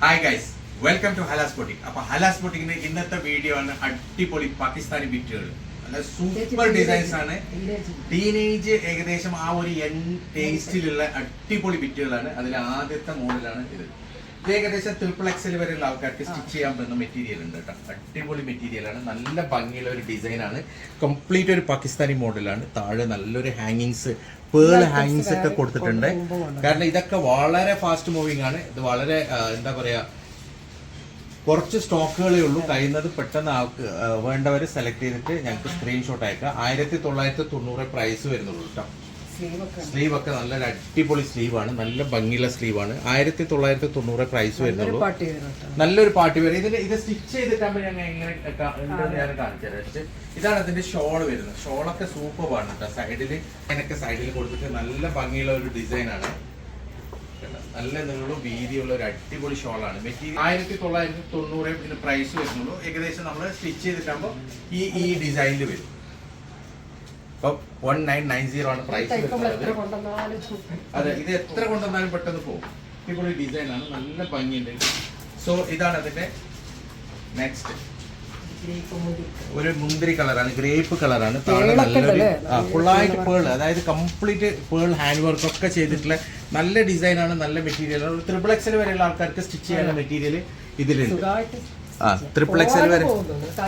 Hi guys welcome to Hala's boutique അപ്പൊ ഹലാസ് ബോട്ടിക്കിന്റെ ഇന്നത്തെ video ആണ് അടിപൊളി പാകിസ്ഥാനി ബിറ്റുകൾ നല്ല സൂപ്പർ ഡിസൈൻസ് ആണ്. ടീനേജ് ഏകദേശം ആ ഒരു എൻ ടേസ്റ്റിലുള്ള അടിപൊളി ബിറ്റുകളാണ് അതിൽ ആദ്യത്തെ മോഡലാണ് ഇത് ഇത്. ഏകദേശം ട്രിപ്പിൾ എക്സൽ വരെയുള്ള ആൾക്കാർക്ക് സ്റ്റിച്ച് ചെയ്യാൻ പറ്റുന്ന മെറ്റീരിയൽ ഉണ്ട് കേട്ടോ. അടിപൊളി മെറ്റീരിയലാണ് നല്ല ഭംഗിയുള്ള ഒരു ഡിസൈനാണ് കംപ്ലീറ്റ് ഒരു പാകിസ്ഥാനി മോഡലാണ് താഴെ നല്ലൊരു ഹാങ്ങിങ്സ് പേൾ ഹാങ്ങിങ്സ് ഒക്കെ കൊടുത്തിട്ടുണ്ട്. കാരണം ഇതൊക്കെ വളരെ ഫാസ്റ്റ് മൂവിങ് ആണ്. ഇത് വളരെ എന്താ പറയാ കുറച്ച് സ്റ്റോക്കുകളേ ഉള്ളൂ. കഴിയുന്നത് പെട്ടെന്ന് ആൾക്ക് വേണ്ടവർ സെലക്ട് ചെയ്തിട്ട് ഞങ്ങൾക്ക് സ്ക്രീൻഷോട്ട് അയക്കാം ആയിരത്തി തൊള്ളായിരത്തി തൊണ്ണൂറ് പ്രൈസ് വരുന്നുള്ളൂ കേട്ടോ. സ്ലീവ് ഒക്കെ നല്ല അടിപൊളി സ്ലീവ് ആണ് നല്ല ഭംഗിയുള്ള സ്ലീവ് ആണ് ആയിരത്തി തൊള്ളായിരത്തി തൊണ്ണൂറ് പ്രൈസ് വരുന്നുള്ളൂ നല്ലൊരു പാട്ടി വരും ഇതിന് ഇത് സ്റ്റിച്ച് ചെയ്തിട്ടാകുമ്പോൾ ഞങ്ങൾ എങ്ങനെ കാണിച്ചത് ഞാൻ കാണിച്ചു തരാം. ഇതാണ് ഇതിന്റെ ഷോൾ വരുന്നത്. ഷോളൊക്കെ സൂപ്പർ ആണ് കേട്ടോ. സൈഡിൽ അതിനൊക്കെ സൈഡിൽ കൊടുത്തിട്ട് നല്ല ഭംഗിയുള്ള ഒരു ഡിസൈൻ ആണ്? നല്ല നീളും വീതിയുള്ള ഒരു അടിപൊളി ഷോളാണ് മെറ്റീരിയൽ ആയിരത്തി തൊള്ളായിരത്തി തൊണ്ണൂറ് ഇതിന് പ്രൈസ് വരുന്നുള്ളൂ. ഏകദേശം നമ്മൾ സ്റ്റിച്ച് ചെയ്തിട്ടാകുമ്പോൾ ഈ ഈ ഡിസൈനിൽ വരും. ഇപ്പൊ വൺ നയൻ നയൻ സീറോ ആണ് പ്രൈസ് അതെ ഇത് എത്ര കൊണ്ടുവന്നാലും പെട്ടെന്ന് പോകും. അടിപൊളി ഡിസൈൻ ആണ് നല്ല ഭംഗിയുണ്ട്. സോ ഇതാണ് അതിന്റെ നെക്സ്റ്റ് ഒരു മുന്തിരി കളറാണ് ഗ്രേപ്പ് കളറാണ്. താഴെ നല്ലൊരു? ഫുള്ളായിട്ട് പേൾ അതായത് കംപ്ലീറ്റ് പേൾ ഹാൻഡ് വർക്ക് ഒക്കെ ചെയ്തിട്ടുള്ള നല്ല ഡിസൈനാണ് ആണ് നല്ല മെറ്റീരിയൽ ത്രിബിൾ എക്സൽ വരെയുള്ള ആൾക്കാർക്ക് സ്റ്റിച്ച് ചെയ്യാനുള്ള മെറ്റീരിയൽ ഇതിലുണ്ട്. ആ ട്രിപ്പിൾ എക്സൽ വരെ.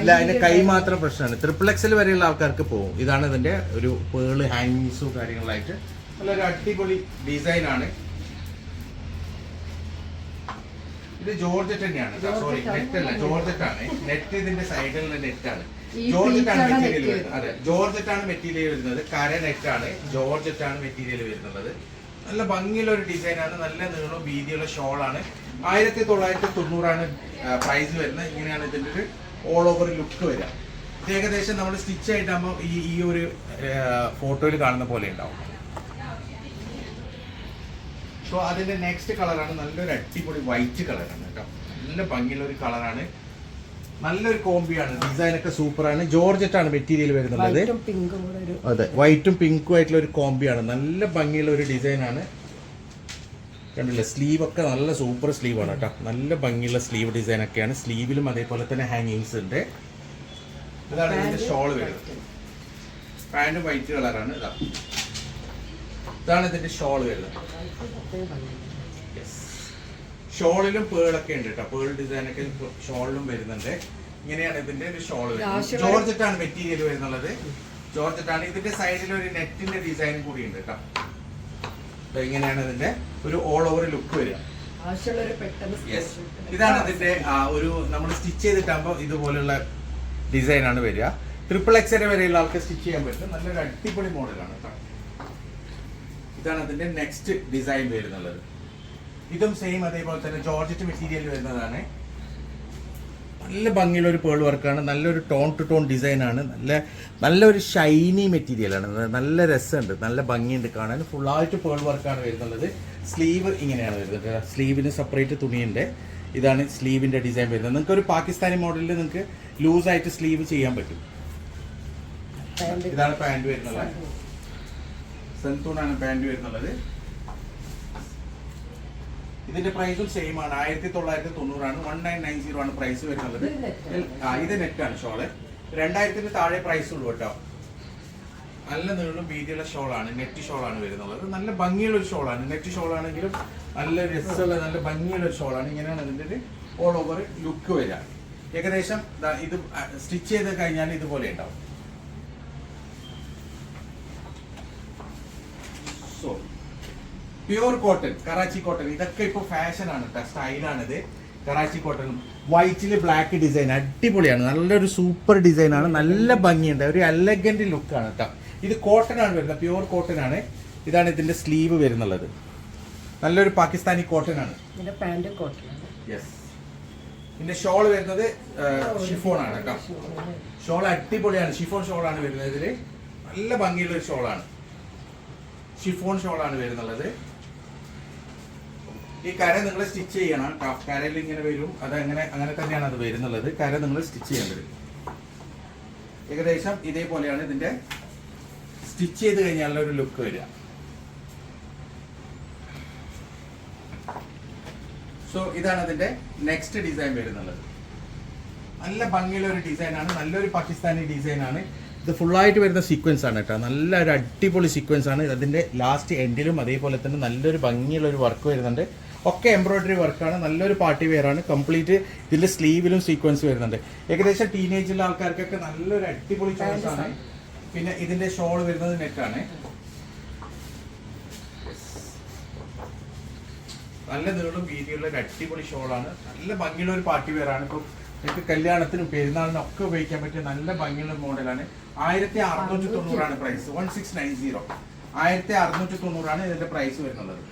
ഇല്ല അതിന്റെ കൈ മാത്രം പ്രശ്നമാണ്. ട്രിപ്പിൾ എക്സൽ വരെയുള്ള ആൾക്കാർക്ക് പോകും. ഇതാണ് ഇതിന്റെ ഒരു പേൾ ഹാങ്ങിങ്സും കാര്യങ്ങളായിട്ട്. നല്ലൊരു അടിപൊളി ഡിസൈൻ ആണ്. ഇത് ജോർജറ്റ് തന്നെയാണ് സോറി നെറ്റ് അല്ല ജോർജറ്റ് ആണ്. നെറ്റ് ഇതിന്റെ സൈഡിലുള്ള നെറ്റ് ആണ്. ജോർജറ്റ് ആണ് മെറ്റീരിയൽ വരുന്നത്. അതെ ജോർജറ്റ് ആണ് മെറ്റീരിയൽ വരുന്നത്. കര നെറ്റ് ആണ്. ജോർജറ്റ് ആണ് മെറ്റീരിയൽ വരുന്നത്. നല്ല ഭംഗിയുള്ള ഒരു ഡിസൈൻ ആണ്. നല്ല നീളവും വീതിയുള്ള ഷോൾ ആണ്. ആയിരത്തി തൊള്ളായിരത്തി തൊണ്ണൂറാണ് പ്രൈസ് വരുന്നത്. ഇങ്ങനെയാണ് ഇതിന്റെ ഒരു ഓൾ ഓവർ ലുക്ക് വരിക. ഇത് ഏകദേശം നമ്മൾ സ്റ്റിച്ച് ആയിട്ടാകുമ്പോൾ ഈ ഈ ഒരു ഫോട്ടോയിൽ കാണുന്ന പോലെ ഉണ്ടാവും. സോ അതിന്റെ നെക്സ്റ്റ് കളറാണ് നല്ലൊരു അടിപൊളി വൈറ്റ് കളറാണ് കേട്ടോ. നല്ല ഭംഗിയുള്ള ഒരു കളറാണ് നല്ലൊരു കോമ്പിയാണ് ഡിസൈൻ ഒക്കെ സൂപ്പറാണ് ജോർജറ്റ് ആണ് മെറ്റീരിയൽ ഒരു അതെ വൈറ്റും പിങ്കും ആയിട്ടുള്ള ഒരു കോമ്പിയാണ് നല്ല ഭംഗിയുള്ള ഒരു ഡിസൈൻ ആണ്. കണ്ടില്ലേ? സ്ലീവ് ഒക്കെ നല്ല സൂപ്പർ സ്ലീവാണ് കേട്ടോ. നല്ല ഭംഗിയുള്ള സ്ലീവ് ഡിസൈൻ ഒക്കെയാണ് സ്ലീവിലും അതേപോലെ തന്നെ ഹാങ്ങിങ്സ് ഉണ്ട്. ഇതാണ് ഇതിന്റെ ഷോൾ വരുന്നത് പാന്റ് വൈറ്റ് കളറാണ് ഇതാ. ഇതാണ് ഇതിന്റെ ഷോൾ വരുന്നത്. ഷോളിലും പേളൊക്കെ ഉണ്ട് കേട്ടോ. പേൾ ഡിസൈൻ ഒക്കെ ഷോളിലും വരുന്നുണ്ട്. ഇങ്ങനെയാണ് ഇതിന്റെ ഒരു ഷോൾ വരുന്നത്. ജോർജറ്റാണ് ജോർജറ്റ് ആണ് മെറ്റീരിയൽ വരുന്നുള്ളത്. ജോർജറ്റ് ആണ്. ഇതിന്റെ സൈഡിൽ ഒരു നെറ്റിന്റെ ഡിസൈൻ കൂടി ഉണ്ട് കേട്ടോ. ഇങ്ങനെയാണ് ഇതിന്റെ ഒരു ഓൾ ഓവർ ലുക്ക് വരിക. ഇതാണ് അതിന്റെ ഒരു നമ്മൾ സ്റ്റിച്ച് ചെയ്തിട്ടാകുമ്പോൾ ഇതുപോലുള്ള ഡിസൈൻ ആണ് വരിക. ട്രിപ്പിൾ എക്സ് വരെയുള്ള ആൾക്ക് സ്റ്റിച്ച് ചെയ്യാൻ പറ്റും. നല്ലൊരു അടിപൊളി മോഡലാണ് കേട്ടോ ഇതാണ് അതിന്റെ നെക്സ്റ്റ് ഡിസൈൻ വരുന്നുള്ളത്. ഇതും സെയിം അതേപോലെ തന്നെ ജോർജറ്റ് മെറ്റീരിയൽ വരുന്നതാണ്. നല്ല ഭംഗിയുള്ള ഒരു പേൾ വർക്കാണ് നല്ലൊരു ടോൺ ടു ടോൺ ഡിസൈനാണ് നല്ല നല്ലൊരു ഷൈനി മെറ്റീരിയൽ ആണ്. നല്ല രസമുണ്ട്. നല്ല ഭംഗിയുണ്ട് കാണാൻ. ഫുള്ളായിട്ട് പേൾ വർക്കാണ് വരുന്നുള്ളത്. സ്ലീവ് ഇങ്ങനെയാണ് വരുന്നത് സ്ലീവിന് സെപ്പറേറ്റ് തുണിയുണ്ട്. ഇതാണ് സ്ലീവിന്റെ ഡിസൈൻ വരുന്നത്. നിങ്ങൾക്ക് ഒരു പാകിസ്ഥാനി മോഡലിൽ നിങ്ങൾക്ക് ലൂസായിട്ട് സ്ലീവ് ചെയ്യാൻ പറ്റും. ഇതാണ് പാന്റ് വരുന്നത് സെൻതൂണാണ് പാന്റ് വരുന്നുള്ളത്. ഇതിന്റെ പ്രൈസും സെയിം ആണ്. ആയിരത്തി തൊള്ളായിരത്തി തൊണ്ണൂറാണ് വൺ നയൻ നയൻ സീറോ ആണ് പ്രൈസ് വരുന്നത്. ഇത് നെറ്റ് ആണ്. ഷോൾ. രണ്ടായിരത്തിന് താഴെ പ്രൈസ് ഉള്ളൂ കേട്ടോ. നല്ല നീളും വീതിയുള്ള ഷോളാണ്. നെറ്റ് ഷോളാണ് വരുന്നത്. നല്ല ഭംഗിയുള്ള ഒരു ഷോളാണ്. നെറ്റ് ഷോൾ ആണെങ്കിലും നല്ല രസമുള്ള നല്ല ഭംഗിയുള്ള ഒരു ഷോളാണ്. ഇങ്ങനെയാണ് അതിന്റെ ഒരു ഓൾ ഓവർ ലുക്ക് വരിക. ഏകദേശം ഇത് സ്റ്റിച്ച് ചെയ്ത് കഴിഞ്ഞാൽ ഇതുപോലെ ഉണ്ടാവും so pure cotton Karachi cotton. ഇതൊക്കെ ഇപ്പൊ ഫാഷനാണ് ആണ് കേട്ടോ സ്റ്റൈലാണിത് കറാച്ചി കോട്ടൺ വൈറ്റിൽ ബ്ലാക്ക് ഡിസൈൻ അടിപൊളിയാണ്. നല്ലൊരു സൂപ്പർ ഡിസൈൻ ആണ്. നല്ല ഭംഗിയുണ്ട്. ഒരു എലഗന്റ് ലുക്കാണ് കേട്ടോ ഇത് കോട്ടൺ ആണ് വരുന്നത്. പ്യൂർ കോട്ടൺ ആണ്. ഇതാണ് ഇതിന്റെ സ്ലീവ് വരുന്നുള്ളത്. നല്ലൊരു പാകിസ്ഥാനി കോട്ടൺ ആണ്. യെസ് ഇതിന്റെ ഷോൾ വരുന്നത് ഷിഫോൺ ആണ് കേട്ടോ ഷോൾ അടിപൊളിയാണ്. ഷിഫോൺ ഷോൾ ആണ് വരുന്നത് ഇതിൽ. നല്ല ഭംഗിയുള്ള ഒരു ആണ്. ഷിഫോൺ ഷോൾ ആണ് വരുന്നുള്ളത്. ഈ കര നിങ്ങൾ സ്റ്റിച്ച് ചെയ്യണം. കരയിൽ ഇങ്ങനെ വരും. അത് അങ്ങനെ അങ്ങനെ തന്നെയാണ് അത് വരുന്നുള്ളത്. കര നിങ്ങൾ സ്റ്റിച്ച് ചെയ്യേണ്ടത് ഏകദേശം ഇതേപോലെയാണ് ഇതിന്റെ സ്റ്റിച്ച് ചെയ്ത് കഴിഞ്ഞാലുള്ള ഒരു ലുക്ക് വരിക. സോ ഇതാണ് അതിന്റെ നെക്സ്റ്റ് ഡിസൈൻ വരുന്നുള്ളത്. നല്ല ഭംഗിയുള്ള ഒരു ഡിസൈനാണ്. നല്ലൊരു പാകിസ്ഥാനി ഡിസൈനാണ്. ഇത് ഫുള്ളായിട്ട് വരുന്ന സീക്വൻസ് ആണ് കേട്ടോ. നല്ല ഒരു അടിപൊളി സീക്വൻസ് ആണ്. അതിന്റെ ലാസ്റ്റ് എൻഡിലും അതേപോലെ തന്നെ നല്ലൊരു ഭംഗിയുള്ള ഒരു വർക്ക് വരുന്നുണ്ട്. ഒക്കെ എംബ്രോയിഡറി വർക്കാണ് നല്ലൊരു പാർട്ടി വെയറാണ് ആണ്. കംപ്ലീറ്റ് ഇതിന്റെ സ്ലീവിലും സീക്വൻസ് വരുന്നുണ്ട്. ഏകദേശം ടീനേജിലുള്ള ആൾക്കാർക്കൊക്കെ നല്ലൊരു അടിപൊളി ചോയ്സ് ആണ്. പിന്നെ ഇതിന്റെ ഷോൾ വരുന്നത് നെറ്റാണ് നല്ല നീളും വീതിയുള്ള ഒരു അടിപൊളി ഷോളാണ് നല്ല ഭംഗിയുള്ള ഒരു പാർട്ടി വെയറാണ് ആണ്. ഇപ്പം നിങ്ങൾക്ക് കല്യാണത്തിനും പെരുന്നാളിനും ഒക്കെ ഉപയോഗിക്കാൻ പറ്റിയ നല്ല ഭംഗിയുള്ള മോഡലാണ് ആയിരത്തി അറുന്നൂറ്റി തൊണ്ണൂറാണ് price one six nine zero ആയിരത്തി അറുന്നൂറ്റി തൊണ്ണൂറാണ് ഇതിന്റെ പ്രൈസ് വരുന്നത്.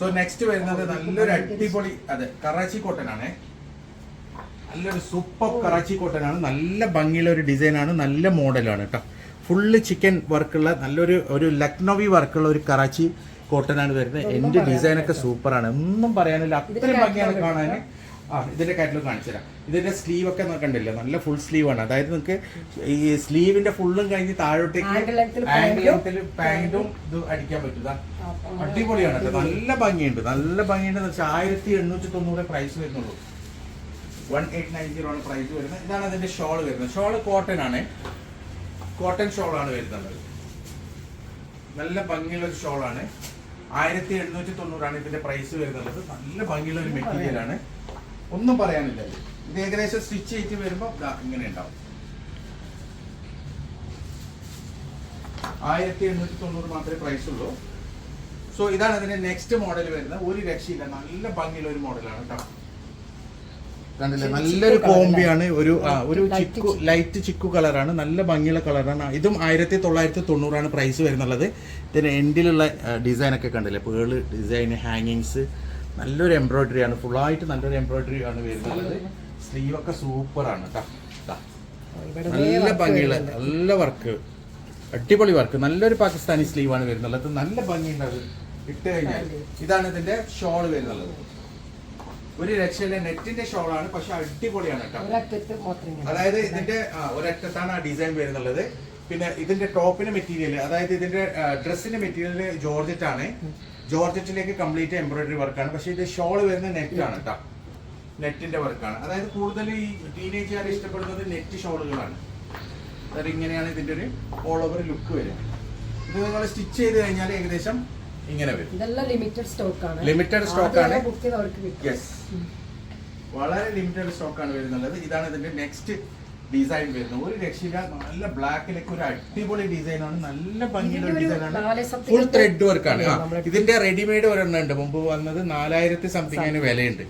സോ നെക്സ്റ്റ് വരുന്നത് നല്ലൊരു അടിപൊളി അതെ കറാച്ചി കോട്ടൺ ആണ്. നല്ലൊരു സൂപ്പർ കറാച്ചി കോട്ടൺ ആണ്. നല്ല ഭംഗിയുള്ള ഒരു ഡിസൈൻ ആണ്. നല്ല മോഡലാണ് കേട്ടോ ഫുള്ള് ചിക്കൻ വർക്കുള്ള നല്ലൊരു ഒരു ലക്നോവി വർക്കുള്ള ഒരു കറാച്ചി കോട്ടൺ ആണ് വരുന്നത്. എന്റെ ഡിസൈൻ ഒക്കെ സൂപ്പർ ആണ്. ഒന്നും പറയാനില്ല. അത്രയും ഭംഗിയാണ് കാണാൻ ആ ഇതിന്റെ കാറ്റലോഗ് കാണിച്ചു തരാം. ഇതിന്റെ സ്ലീവ് ഒക്കെ കണ്ടില്ല? നല്ല ഫുൾ സ്ലീവ് ആണ്. അതായത് നിങ്ങൾക്ക് ഈ സ്ലീവിന്റെ ഫുള്ളും കഴിഞ്ഞ് താഴോട്ടേക്ക് പാന്റും ഇത് അടിക്കാൻ പറ്റും. അടിപൊളിയാണ് കേട്ടോ. നല്ല ഭംഗിയുണ്ട്. നല്ല ഭംഗിയുണ്ട്. വെച്ചാൽ ആയിരത്തി എണ്ണൂറ്റി തൊണ്ണൂറ് പ്രൈസ് വരുന്നുള്ളൂ. വൺ എയ്റ്റ് നയൻ സീറോ ആണ് പ്രൈസ് വരുന്നത്. ഇതാണ് അതിന്റെ ഷോൾ വരുന്നത്. ഷോൾ കോട്ടൺ ആണ്. കോട്ടൺ ഷോൾ ആണ് വരുന്നത്. നല്ല ഭംഗിയുള്ള ഒരു ഷോൾ ആണ്. ആയിരത്തി എണ്ണൂറ്റി തൊണ്ണൂറാണ് ഇതിന്റെ പ്രൈസ് വരുന്നത്. നല്ല ഭംഗിയുള്ള ഒരു മെറ്റീരിയൽ ആണ്. ഒന്നും പറയാനില്ല. ഇത്. ഏകദേശം സ്റ്റിച്ച് ചെയ്തിട്ട് വരുമ്പോൾ ഇങ്ങനെ ഉണ്ടാവും. ആയിരത്തി എണ്ണൂറ്റി തൊണ്ണൂറ് മാത്രമേ പ്രൈസ് ഉള്ളൂ. സോ ഇതാണ് അതിന്റെ നെക്സ്റ്റ് മോഡൽ വരുന്നത്. ഒരു രക്ഷയില്ല. നല്ല ഭംഗിയുള്ള ഒരു മോഡലാണ് കേട്ടോ കണ്ടില്ലേ? നല്ലൊരു കോമ്പിയാണ് ഒരു ഒരു ചിക്കു. ലൈറ്റ് ചിക്കു കളറാണ് നല്ല ഭംഗിയുള്ള കളറാണ് ഇതും ആയിരത്തി തൊള്ളായിരത്തി തൊണ്ണൂറാണ് പ്രൈസ് വരുന്നുള്ളത്. ഇതിന് എൻഡിലുള്ള ഡിസൈൻ ഒക്കെ കണ്ടില്ലേ? പേൾ ഡിസൈൻ ഹാങ്ങിങ്സ് നല്ലൊരു എംബ്രോയിഡറി ആണ്. ഫുള്ളായിട്ട് നല്ലൊരു എംബ്രോയിഡറി ആണ് വരുന്നത്. സ്ലീവ് ഒക്കെ സൂപ്പറാണ് കേട്ടോ നല്ല ഭംഗിയുള്ള നല്ല വർക്ക് അടിപൊളി വർക്ക് നല്ലൊരു പാകിസ്ഥാനി സ്ലീവ് ആണ് വരുന്നുള്ളത് നല്ല ഭംഗിയുണ്ട് അത് ഇട്ട് കഴിഞ്ഞാൽ. ഇതാണ് ഇതിന്റെ ഷോൾ വരുന്നുള്ളത്. ഒരു രക്ഷയിലെ നെറ്റിന്റെ ഷോൾ ആണ് പക്ഷെ അടിപൊളിയാണ് കേട്ടോ അതായത് ഇതിന്റെ ഒരറ്റത്താണ് ആ ഡിസൈൻ വരുന്നുള്ളത്. പിന്നെ ഇതിന്റെ ടോപ്പിന്റെ മെറ്റീരിയൽ അതായത് ഇതിന്റെ ഡ്രസ്സിന്റെ മെറ്റീരിയൽ ജോർജറ്റ് ആണ് ജോർജറ്റിലേക്ക് കംപ്ലീറ്റ് എംബ്രോയിഡറി വർക്കാണ്. പക്ഷെ ഇത് ഷോൾ വരുന്ന നെറ്റ് ആണ് കേട്ടോ നെറ്റിന്റെ വർക്കാണ്. അതായത് കൂടുതൽ ഈ ടീനേജുകാർ ഇഷ്ടപ്പെടുന്നത് നെറ്റ് ഷോളുകളാണ്. അതായത് ഇങ്ങനെയാണ് ഇതിന്റെ ഒരു ഓൾ ഓവർ ലുക്ക് വരിക. ഇത് നിങ്ങൾ സ്റ്റിച്ച് ചെയ്ത് കഴിഞ്ഞാൽ ഏകദേശം ഇങ്ങനെ വരും. ഇതെല്ലാം ലിമിറ്റഡ് സ്റ്റോക്ക് ആണ്. ലിമിറ്റഡ് സ്റ്റോക്ക് ആണ്. യെസ് വളരെ ലിമിറ്റഡ് സ്റ്റോക്ക് ആണ് വരുന്നുള്ളത്. ഇതാണ് ഇതിന്റെ നെക്സ്റ്റ് ഡിസൈൻ വരുന്നത്. ഒരു രക്ഷയില്ല. നല്ല ബ്ലാക്കിലേക്ക് ഒരു അടിപൊളി ഡിസൈനാണ് നല്ല ഭംഗിയുള്ള ഡിസൈനാണ് ഫുൾ ത്രെഡ് വർക്ക് ആണ്. ഇതിന്റെ റെഡിമെയ്ഡ് ഒരെണ്ണം ഉണ്ട് മുമ്പ് വന്നത് നാലായിരത്തി സംതിങ് അതിന് വിലയുണ്ട്.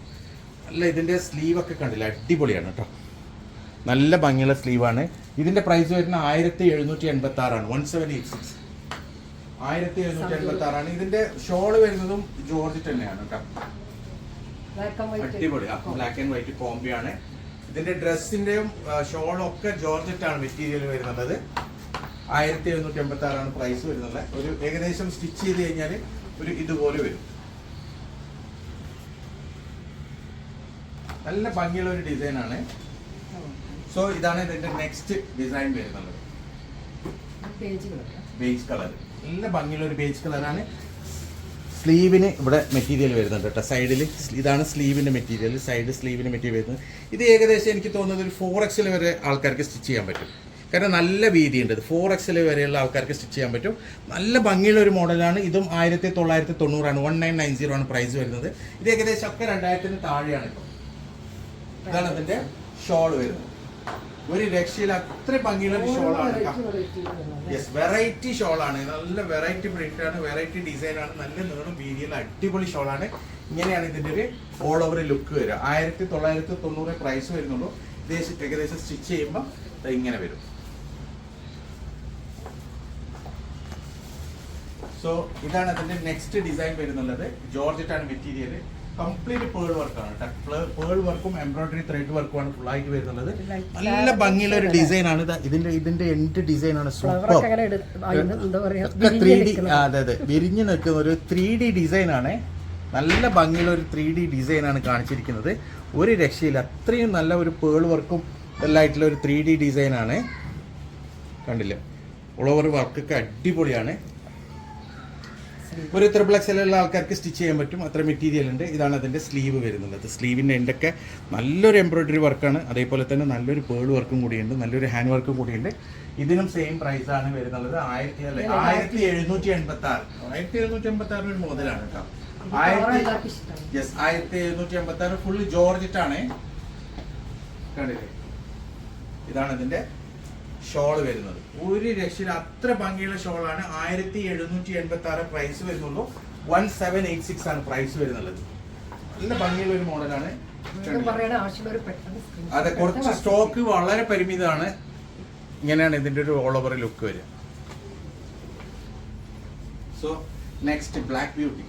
അല്ല ഇതിന്റെ സ്ലീവ് ഒക്കെ കണ്ടില്ല? അടിപൊളിയാണ് കേട്ടോ നല്ല ഭംഗിയുള്ള സ്ലീവാണ് ഇതിന്റെ പ്രൈസ് വരുന്ന ആയിരത്തി എഴുന്നൂറ്റി എൺപത്തി ആറാണ് വൺ സെവൻ എയ്റ്റ് സിക്സ് ആയിരത്തി എഴുന്നൂറ്റി എൺപത്തി ആറാണ് ഇതിന്റെ ഷോൾ വരുന്നതും ജോർജ് തന്നെയാണ് കേട്ടോ അടിപൊളി. ബ്ലാക്ക് ആൻഡ് വൈറ്റ് കോമ്പിയാണ് ഇതിന്റെ ഡ്രസ്സിന്റെയും ഷോളും ഒക്കെ ജോർജറ്റ് ആണ് മെറ്റീരിയൽ വരുന്നത്. ആയിരത്തി എഴുന്നൂറ്റി എൺപത്തി ആറാണ് പ്രൈസ് വരുന്നത്. ഒരു ഏകദേശം സ്റ്റിച്ച് ചെയ്ത് കഴിഞ്ഞാൽ ഒരു ഇതുപോലെ വരും. നല്ല ഭംഗിയുള്ള ഒരു ഡിസൈൻ ആണ് സോ ഇതാണ് ഇതിന്റെ നെക്സ്റ്റ് ഡിസൈൻ വരുന്നത്. ബേജ് കളർ നല്ല ഭംഗിയുള്ള ഒരു ബേജ് കളറാണ്. സ്ലീവിന് ഇവിടെ മെറ്റീരിയൽ വരുന്നുണ്ട് കേട്ടോ. സൈഡിൽ ഇതാണ് സ്ലീവിന്റെ മെറ്റീരിയൽ. സൈഡ് സ്ലീവിന് മെറ്റീരിയൽ വരുന്നത്. ഇത് ഏകദേശം എനിക്ക് തോന്നുന്നത് ഒരു ഫോർ എക്സിൽ വരെ ആൾക്കാർക്ക് സ്റ്റിച്ച് ചെയ്യാൻ പറ്റും. കാരണം നല്ല വീതിയുണ്ട് ഇത്. ഫോർ എക്സിൽ വരെയുള്ള ആൾക്കാർക്ക് സ്റ്റിച്ച് ചെയ്യാൻ പറ്റും. നല്ല ഭംഗിയുള്ള ഒരു മോഡലാണ്. ഇതും ആയിരത്തി തൊള്ളായിരത്തി തൊണ്ണൂറാണ് വൺ നയൻ നയൻ സീറോ ആണ് പ്രൈസ് വരുന്നത്. ഇത് ഏകദേശം ഒക്കെ രണ്ടായിരത്തിന് താഴെയാണ് ഇപ്പോൾ ഇതാണ് അതിന്റെ ഷോൾ വരുന്നത്. ഒരു രക്ഷയിൽ അത്ര ഭംഗിയുള്ള ഷോളാണ് യെസ് വെറൈറ്റി ഷോളാണ്. നല്ല വെറൈറ്റി പ്രിന്റ് ആണ് വെറൈറ്റി ഡിസൈനാണ് ആണ് നല്ല നീളം വീതിയുള്ള അടിപൊളി ഷോളാണ്. ഇങ്ങനെയാണ് ഇതിന്റെ ഒരു ഓൾ ഓവർ ലുക്ക് വരിക. ആയിരത്തി തൊള്ളായിരത്തി തൊണ്ണൂറ് പ്രൈസ് വരുന്നുള്ളൂ. ഇതേശം ഏകദേശം സ്റ്റിച്ച് ചെയ്യുമ്പോൾ ഇങ്ങനെ വരും. സോ ഇതാണ് അതിന്റെ നെക്സ്റ്റ് ഡിസൈൻ വരുന്നുള്ളത്. ജോർജറ്റ് ആണ് മെറ്റീരിയൽ കംപ്ലീറ്റ് പേൾ വർക്കാണ് പേൾ വർക്കും എംബ്രോയിഡറി ത്രെഡ് വർക്കും ആണ് ഫുൾ ആയിട്ട് വരുന്നത്. നല്ല ഭംഗിയുള്ള ഒരു ഡിസൈൻ ആണ് ഇതിന്റെ ഇതിന്റെ എൻഡ് ഡിസൈൻ ആണ് സൂപ്പർ ത്രീ ഡി അതെ അതെ. വിരിഞ്ഞു നിൽക്കുന്ന ഒരു ത്രീ ഡി ഡിസൈൻ ആണ്. നല്ല ഭംഗിയുള്ള ഒരു ത്രീ ഡി ഡിസൈൻ ആണ് കാണിച്ചിരിക്കുന്നത്. ഒരു രക്ഷയില്ല. അത്രയും നല്ല ഒരു പേൾ വർക്കും എല്ലാം ആയിട്ടുള്ള ഒരു ത്രീ ഡി ഡിസൈൻ ആണ്. കണ്ടില്ല? ഓൾ ഓവർ വർക്കൊക്കെ അടിപൊളിയാണ്. ഒരു ത്രിബിൾ എക്സലുള്ള ആൾക്കാർക്ക് സ്റ്റിച്ച് ചെയ്യാൻ പറ്റും. അത്ര മെറ്റീരിയൽ ഉണ്ട്. ഇതാണ് അതിന്റെ സ്ലീവ് വരുന്നുള്ളത് സ്ലീവിന്റെ എന്റെയൊക്കെ നല്ലൊരു എംബ്രോയിഡറി വർക്കാണ് അതേപോലെ തന്നെ നല്ലൊരു പേൾ വർക്കും കൂടിയുണ്ട്. നല്ലൊരു ഹാൻഡ് വർക്കും കൂടിയുണ്ട്. ഇതിനും സെയിം പ്രൈസ് ആണ് വരുന്നത്. ആയിരത്തി അല്ല? ആയിരത്തി എഴുന്നൂറ്റി എൺപത്തി ആറ് ആയിരത്തി എഴുന്നൂറ്റി എൺപത്തി ആറിന് ഒരു മുതലാണ് കേട്ടോ ആയിരത്തി യെസ് ആയിരത്തി എഴുന്നൂറ്റി എൺപത്തി ആറ് ഫുള്ള് ജോർജറ്റാണ് കണ്ടില്ലേ? ഇതാണ് ഇതിന്റെ ഷോൾ വരുന്നത്. ഒരു ലക്ഷം അത്ര ഭംഗിയുള്ള ഷോളാണ് ആയിരത്തി എഴുന്നൂറ്റി എൺപത്തി ആറ് പ്രൈസ് വരുന്നുള്ളൂ. വൺ സെവൻ എയ്റ്റ് സിക്സ് ആണ് പ്രൈസ് വരുന്നുള്ളത്. നല്ല ഭംഗിയുള്ള ഒരു മോഡലാണ് അതെ കുറച്ച് സ്റ്റോക്ക് വളരെ പരിമിതമാണ്. ഇങ്ങനെയാണ് ഇതിന്റെ ഒരു ഓൾ ഓവർ ലുക്ക് വരിക. സോ നെക്സ്റ്റ് ബ്ലാക്ക് ബ്യൂട്ടി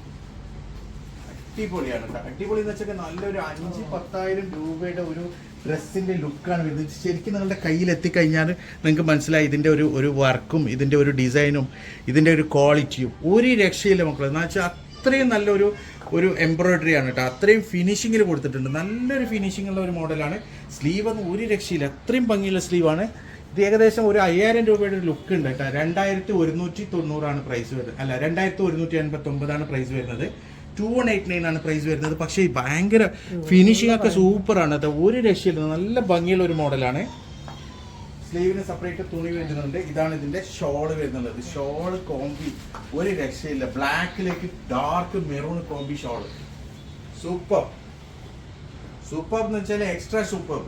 അടിപൊളിയാണ് അടിപൊളി എന്ന് വെച്ചാൽ നല്ലൊരു അഞ്ച് പത്തായിരം രൂപയുടെ ഒരു ഡ്രസ്സിന്റെ ലുക്കാണ് വരുന്നത്. ശരിക്കും നിങ്ങളുടെ കയ്യിൽ എത്തിക്കഴിഞ്ഞാൽ നിങ്ങൾക്ക് മനസ്സിലായി ഇതിന്റെ ഒരു ഒരു വർക്കും ഇതിന്റെ ഒരു ഡിസൈനും ഇതിന്റെ ഒരു ക്വാളിറ്റിയും ഒരു രക്ഷയില്ല മക്കളെ. എന്ന് വെച്ചാൽ അത്രയും നല്ലൊരു ഒരു എംബ്രോയിഡറി ആണ് കേട്ടോ. അത്രയും ഫിനിഷിങ്ങിൽ കൊടുത്തിട്ടുണ്ട്. നല്ലൊരു ഫിനിഷിംഗ് ഉള്ള ഒരു മോഡലാണ് സ്ലീവ് ഒന്നും ഒരു രക്ഷയില്ല. അത്രയും ഭംഗിയുള്ള സ്ലീവാണ് ഇത് ഏകദേശം ഒരു അയ്യായിരം രൂപയുടെ ഒരു ലുക്ക് ഉണ്ട് കേട്ടോ. രണ്ടായിരത്തി ഒരുന്നൂറ്റി തൊണ്ണൂറാണ് പ്രൈസ് വരുന്നത്. അല്ല രണ്ടായിരത്തി ഒരുന്നൂറ്റി എൺപത്തി ഒമ്പതാണ് പ്രൈസ് വരുന്നത്. ടു വൺ എയ്റ്റ് നയൻ ആണ് പ്രൈസ് വരുന്നത്. പക്ഷേ ഭയങ്കര ഫിനിഷിംഗ് ഒക്കെ സൂപ്പറാണ് അത് ഒരു രക്ഷയില്ല. നല്ല ഭംഗിയുള്ള ഒരു മോഡലാണ്. സ്ലീവിന് സെപ്പറേറ്റ് തുണി വരുന്നുണ്ട്. ഇതാണ് ഇതിന്റെ ഷോൾ വരുന്നുള്ളത് ഷോൾ കോമ്പി ഒരു രക്ഷയില്ല. ബ്ലാക്കിലേക്ക് dark maroon combi shawl super super എന്ന് വെച്ചാൽ എക്സ്ട്രാ സൂപ്പർ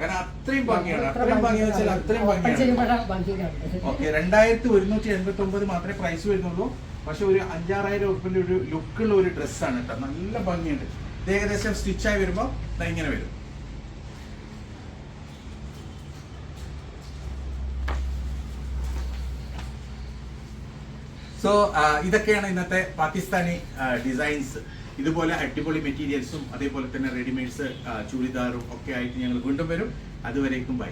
കാരണം അത്രയും ഭംഗിയാണ്. അത്രയും ഭംഗി വെച്ചാൽ അത്രയും ഭംഗിയാണ്. ഓക്കെ രണ്ടായിരത്തി ഒരുന്നൂറ്റി എൺപത്തി ഒമ്പത് മാത്രമേ പ്രൈസ് വരുന്നുള്ളൂ. പക്ഷെ ഒരു അഞ്ചാറായിരം ഉറുപ്പിന്റെ ഒരു ലുക്കുള്ള ഒരു ഡ്രസ്സാണ് കേട്ടോ. നല്ല ഭംഗിയുണ്ട്. ഇത് ഏകദേശം സ്റ്റിച്ചായി വരുമ്പോൾ ഇങ്ങനെ വരും. സോ ഇതൊക്കെയാണ് ഇന്നത്തെ പാകിസ്ഥാനി ഡിസൈൻസ് ഇതുപോലെ അടിപൊളി മെറ്റീരിയൽസും അതേപോലെ തന്നെ റെഡിമെയ്ഡ്സ് ചുരിദാറും ഒക്കെ ആയിട്ട് ഞങ്ങൾ വീണ്ടും വരും. അതുവരേക്കും ബൈ